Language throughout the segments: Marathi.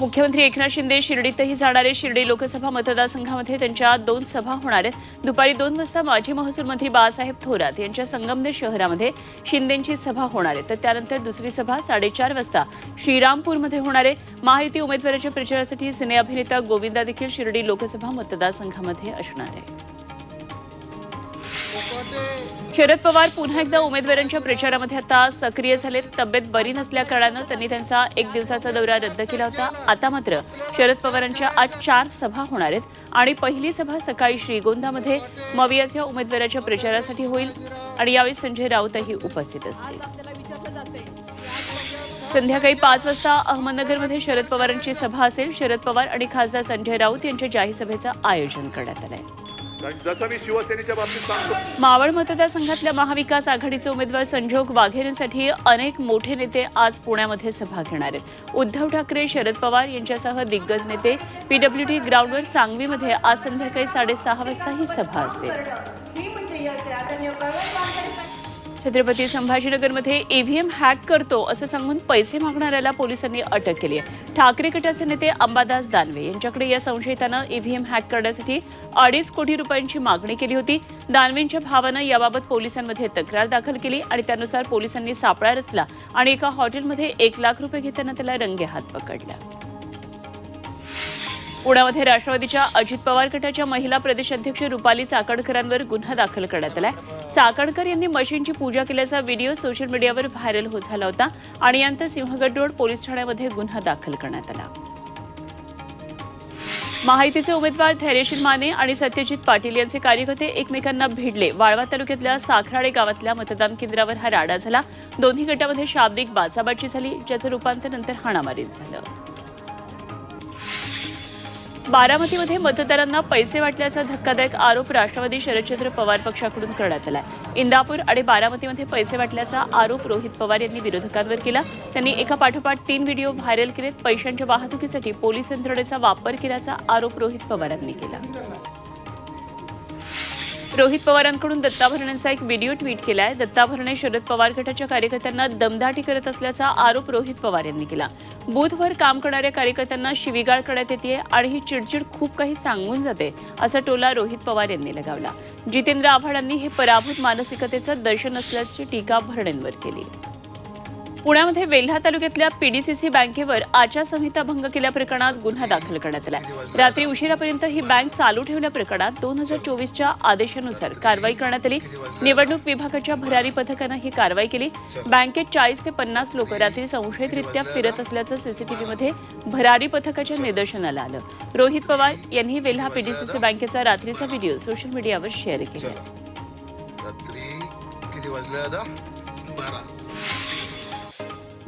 मुख्यमंत्री एकनाथ शिंदे शिर्डीतही जाणारे शिर्डी लोकसभा मतदारसंघामध्ये त्यांच्या दोन सभा होणार आहेत. दुपारी दोन वाजता माजी महसूल मंत्री बाळासाहेब थोरात यांच्या संगमनेर शहरामध्ये शिंदेची सभा होणार आहे. तर त्यानंतर दुसरी सभा साडेचार वाजता श्रीरामपूरमध्ये होणार आहे. महायुती उमेदवाराच्या प्रचारासाठी सिने अभिनेता गोविंदा देखील शिर्डी लोकसभा मतदारसंघामध्ये असणार आहे. शरद पवार पुन्हा एकदा उमेदवारांच्या प्रचारामध्ये आता सक्रिय झालेत. तब्येत बरी नसल्याकारणानं त्यांनी त्यांचा एक दिवसाचा दौरा रद्द केला होता. आता मात्र शरद पवारांच्या आज चार सभा होणार आहेत आणि पहिली सभा सकाळी श्रीगोंदामध्ये मवियाच्या उमेदवाराच्या प्रचारासाठी होईल आणि यावेळी संजय राऊतही उपस्थित असतील. संध्याकाळी पाच वाजता अहमदनगरमध्ये शरद पवारांची सभा असेल. शरद पवार आणि खासदार संजय राऊत यांच्या जाहीर सभेचं आयोजन करण्यात आलं आहे जसं मी शिवसेनेच्या बाबतीत सांगतो मावळ मतदारसंघातल्या महाविकास आघाडीचे उमेदवार संजोग वाघेरेंसाठी अनेक मोठे नेते आज पुण्यामध्ये सभा घेणार आहेत. उद्धव ठाकरे शरद पवार यांच्यासह दिग्गज नेते पीडब्ल्यूडी ग्राउंडवर सांगवीमध्ये आज संध्याकाळी साडेसहा वाजता ही सभा असेल. छत्रपती संभाजीनगरमध्ये ईव्हीएम हॅक करतो असं सांगून पैसे मागणाऱ्याला पोलिसांनी अटक केली आहे. ठाकरे गटाचे नेते अंबादास दानवे यांच्याकडे या संशयितानं ईव्हीएम हॅक करण्यासाठी अडीच कोटी रुपयांची मागणी केली होती. दानवेंच्या भावानं याबाबत पोलिसांमध्ये तक्रार दाखल केली आणि त्यानुसार पोलिसांनी सापळा रचला आणि एका हॉटेलमध्ये एक लाख रुपये घेताना त्याला रंगेहात पकडला. पुण्यामध्ये राष्ट्रवादीच्या अजित पवार गटाच्या महिला प्रदेशाध्यक्ष रुपाली चाकणकरांवर गुन्हा दाखल करण्यात आलाय. चाकणकर यांनी मशीनची पूजा केल्याचा व्हिडिओ सोशल मीडियावर व्हायरल होत झाला होता आणि यानंतर सिंहगड रोड पोलीस ठाण्यामध्ये गुन्हा दाखल करण्यात आला. महायुतीचे उमेदवार धैर्यशील माने आणि सत्यजित पाटील यांचे कार्यकर्ते एकमेकांना भिडले. वाळवा तालुक्यातल्या साखराळे गावातल्या मतदान केंद्रावर हा राडा झाला. दोन्ही गटामध्ये शाब्दिक बाचाबाची झाली ज्याचं रूपांतर नंतर हाणामारीत झालं. बारामतीमध्ये मतदारांना पैसे वाटल्याचा धक्कादायक आरोप राष्ट्रवादी शरदचंद्र पवार पक्षाकडून करण्यात आलाय. इंदापूर आणि बारामतीमध्ये पैसे वाटल्याचा आरोप रोहित पवार यांनी विरोधकांवर केला. त्यांनी एका पाठोपाठ तीन व्हिडिओ व्हायरल केलेत. पैशांच्या वाहतुकीसाठी पोलीस यंत्रणेचा वापर केल्याचा आरोप रोहित पवारांनी केला. रोहित पवारांकडून दत्ता भरणेंचा एक व्हिडिओ ट्विट केलाय. दत्ता भरणे शरद पवार गटाच्या कार्यकर्त्यांना दमदाटी करत असल्याचा आरोप रोहित पवार यांनी केला. बूथवर काम करणाऱ्या कार्यकर्त्यांना शिवीगाळ करण्यात येते आणि ही चिडचिड खूप काही सांगून जाते असा टोला रोहित पवार यांनी लगावला. जितेंद्र आव्हाडांनी हे पराभूत मानसिकतेचं दर्शन असल्याची टीका भरणेंवर केली. पुण्यामध्ये वेल्हा तालुक्यातल्या पीडीसीसी बँकेवर आचारसंहिता भंग केल्या प्रकरणात गुन्हा दाखल करण्यात आला. रात्री उशिरापर्यंत ही बँक चालू ठेवल्या प्रकरणात दोन हजार चोवीसच्या आदेशानुसार कारवाई करण्यात आली. निवडणूक विभागाच्या भरारी पथकानं ही कारवाई केली. बँकेत चाळीस ते पन्नास लोक रात्री संशयितरित्या फिरत असल्याचं सीसीटीव्हीमध्ये भरारी पथकाच्या निदर्शनाला आलं. रोहित पवार यांनी वेल्हा पीडीसीसी बँकेचा रात्रीचा व्हिडिओ सोशल मीडियावर शेअर केला.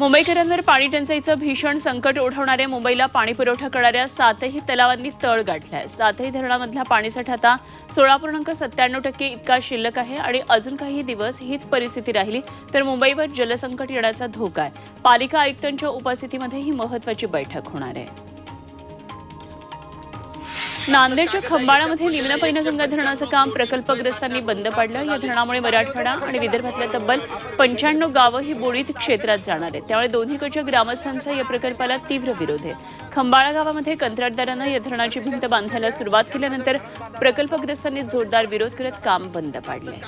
मुंबईकरांवर पाणी टंचाईचं भीषण संकट ओढवणाऱ्या मुंबईला पाणी पुरवठा करणाऱ्या सातही तलावांनी तळ गाठलाय. सातही धरणामधला पाणीसाठा आता सोळा पूर्णांक सत्त्याण्णव टक्के इतका शिल्लक आहे आणि अजून काही दिवस हीच परिस्थिती राहिली तर मुंबईवर जलसंकट येण्याचा धोका आहे. पालिका आयुक्तांच्या उपस्थितीमध्ये ही महत्वाची बैठक होणार आहे. नांदेडच्या खंबाळामध्ये निम्न पैनगंगा धरणाचं काम प्रकल्पग्रस्तांनी बंद पाडलं. या धरणामुळे मराठवाडा आणि विदर्भातल्या तब्बल पंच्याण्णव गावं ही बुडीत क्षेत्रात जाणार आहेत. त्यामुळे दोन्हीकडच्या ग्रामस्थांचा या प्रकल्पाला तीव्र विरोध आहे. खंबाळा गावामध्ये कंत्राटदारानं या धरणाची भिंत बांधायला सुरुवात केल्यानंतर प्रकल्पग्रस्तांनी जोरदार विरोध करत काम बंद पाडले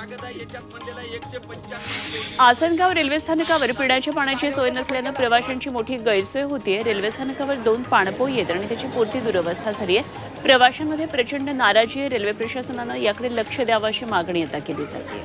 आसनगाव रेल्वे स्थानकावर पिण्याच्या पाण्याची सोय नसल्यानं प्रवाशांची मोठी गैरसोय होतीये. रेल्वे स्थानकावर दोन पाणपोई आहेत आणि त्याची पुरती दुरवस्था झाली आहे प्रवाशांमध्ये प्रचंड नाराजी आहे. रेल्वे प्रशासनानं याकडे लक्ष द्यावं अशी मागणी आता केली जाते.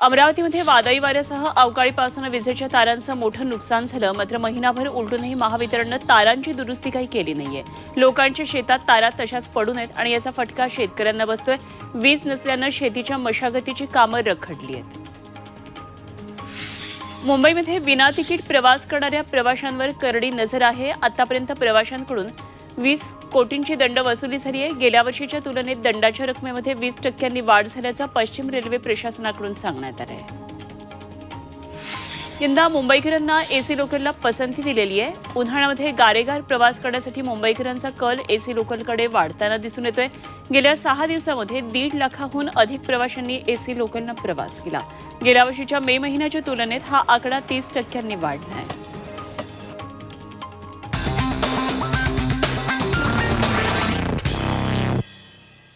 अमरावतीमध्ये वादळी वाऱ्यासह अवकाळी पावसानं विजेच्या तारांचं मोठं नुकसान झालं. मात्र महिनाभर उलटूनही महावितरणनं तारांची दुरुस्ती काही केली नाहीये. लोकांच्या शेतात तारा तशाच पडून आहेत आणि याचा फटका शेतकऱ्यांना बसतोय. वीज नसल्यानं शेतीच्या मशागतीची कामं रखडली आहेत. मुंबईमध्ये विना तिकीट प्रवास करणाऱ्या प्रवाशांवर करडी नजर आहे. आतापर्यंत प्रवाशांकडून वीस कोटींची दंड वसुली झाली आहे. गेल्या वर्षीच्या तुलनेत दंडाच्या रकमेमध्ये वीस टक्क्यांनी वाढ झाल्याचं पश्चिम रेल्वे प्रशासनाकडून सांगण्यात आलं आहे यंदा मुंबईकरांना एसी लोकलला पसंती दिलेली आहे. उन्हाळ्यामध्ये गारेगार प्रवास करण्यासाठी मुंबईकरांचा कल एसी लोकलकडे वाढताना दिसून येतोय. गेल्या सहा दिवसामध्ये दीड लाखाहून अधिक प्रवाशांनी एसी लोकलनं प्रवास केला. गेल्या वर्षीच्या मे महिन्याच्या तुलनेत हा आकडा तीस टक्क्यांनी वाढला आहे